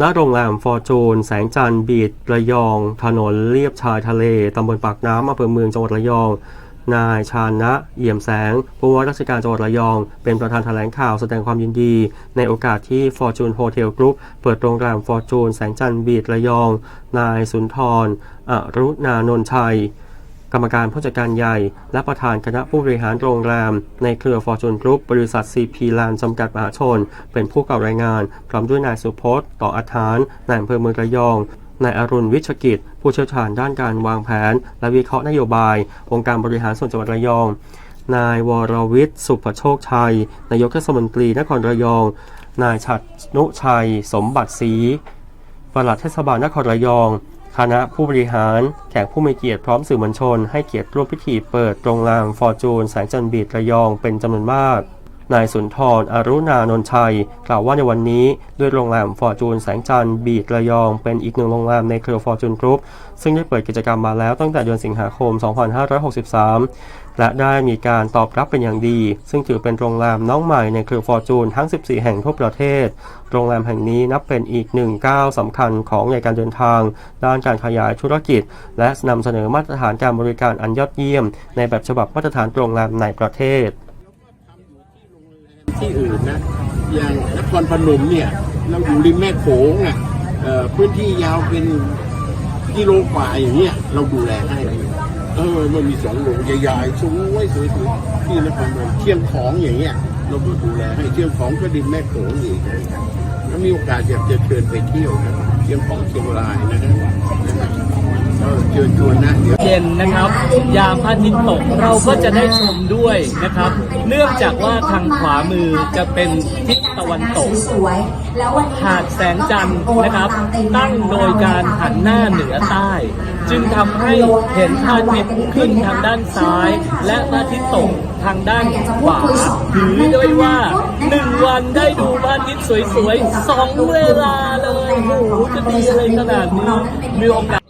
ณโรงแรมฟอร์จูน แสงจันทร์บีดระยอง ถนนเลียบชายทะเล ตำบลปากน้ำอำเภอเมืองจังหวัดระยอง นายชานะ เอี่ยมแสง ผู้ว่าราชการจังหวัดระยอง เป็นประธานแถลงข่าวแสดงความยินดี ในโอกาสที่ Fortune Hotel Group เปิดโรงแรม Fortune แสงจันทร์บีดระยอง นายสุนทรอรุณานนทชัย กรรมการผู้จัดการใหญ่ และประธานคณะผู้บริหารโรงแรม ในเครือ Fortune Group บริษัท CP Land จำกัดมหาชน เป็นผู้กล่าวรายงาน พร้อมด้วยนายสุพจน์ ต่ออาทานนายอำเภอเมืองระยองนายอรุณวิชกิจ ผู้เชี่ยวชาญด้านการวางแผน และวิเคราะห์นโยบาย องค์การบริหารส่วนจังหวัดระยอง นายวรวิทย์สุภโชคชัย นายกเทศมนตรีนครระยอง นายชัดนุชัย สมบัติศรีปลัดเทศบาลนครระยอง คณะผู้บริหาร แขกผู้มีเกียรติพร้อมสื่อมวลชน ให้เกียรติร่วมพิธีเปิดตรงลานฟอร์จูนแสงจันทร์บีดระยองเป็นจำนวนมาก นายสุนทรอรุณานนท์ชัย กล่าวว่าในวันนี้ด้วยโรงแรมฟอร์จูนแสงจันทร์บีดระยอง เป็นอีกหนึ่งโรงแรมในเครือฟอร์จูนกรุ๊ปซึ่งได้เปิดกิจกรรมมาแล้วตั้งแต่เดือนสิงหาคม 2563 และได้มีการตอบรับเป็นอย่างดี ซึ่งถือเป็นโรงแรมน้องใหม่ในเครือฟอร์จูนทั้ง 14 แห่งทั่วประเทศ โรงแรมแห่งนี้นับเป็นอีกหนึ่งก้าวสำคัญของในการเดินทาง ด้านการขยายธุรกิจ และนำเสนอมาตรฐานการบริการอันยอดเยี่ยม ในแบบฉบับมาตรฐานโรงแรมในประเทศ ที่อื่นนะ อย่างนครพนมเนี่ย เราอยู่ริมแม่โขงอะพื้นที่ยาวเป็นกิโลกว่าอย่างเงี้ยเราดูแลให้เออมันมีสองโรงใหญ่ๆสวยสวยๆที่นครพนมเชียงของอย่างเงี้ยเราก็ดูแลให้เชียงของก็ริมแม่โขงอีกถ้ามีโอกาสอยากจะเชิญไปเที่ยวนะเชียงของเชียงรายนะครับนะครับ เชิญชวนนะเดี๋ยวเย็นนะครับ ยามพระอาทิตย์ตกเราก็จะได้ชมด้วยนะครับ เนื่องจากว่าทางขวามือจะเป็นทิศตะวันตกสวยแล้ววันหาดแสงจันทร์นะครับ ตั้งโดยการหันหน้าเหนือใต้ จึงทำให้เห็นพระอาทิตย์ขึ้นทางด้านซ้าย และพระอาทิตย์ตกทางด้านขวาถือได้ว่าหนึ่งวันได้ดูพระอาทิตย์สวยๆสองเวลาเลยโอ้โหจะดีอะไรขนาดนี้มีโอกาส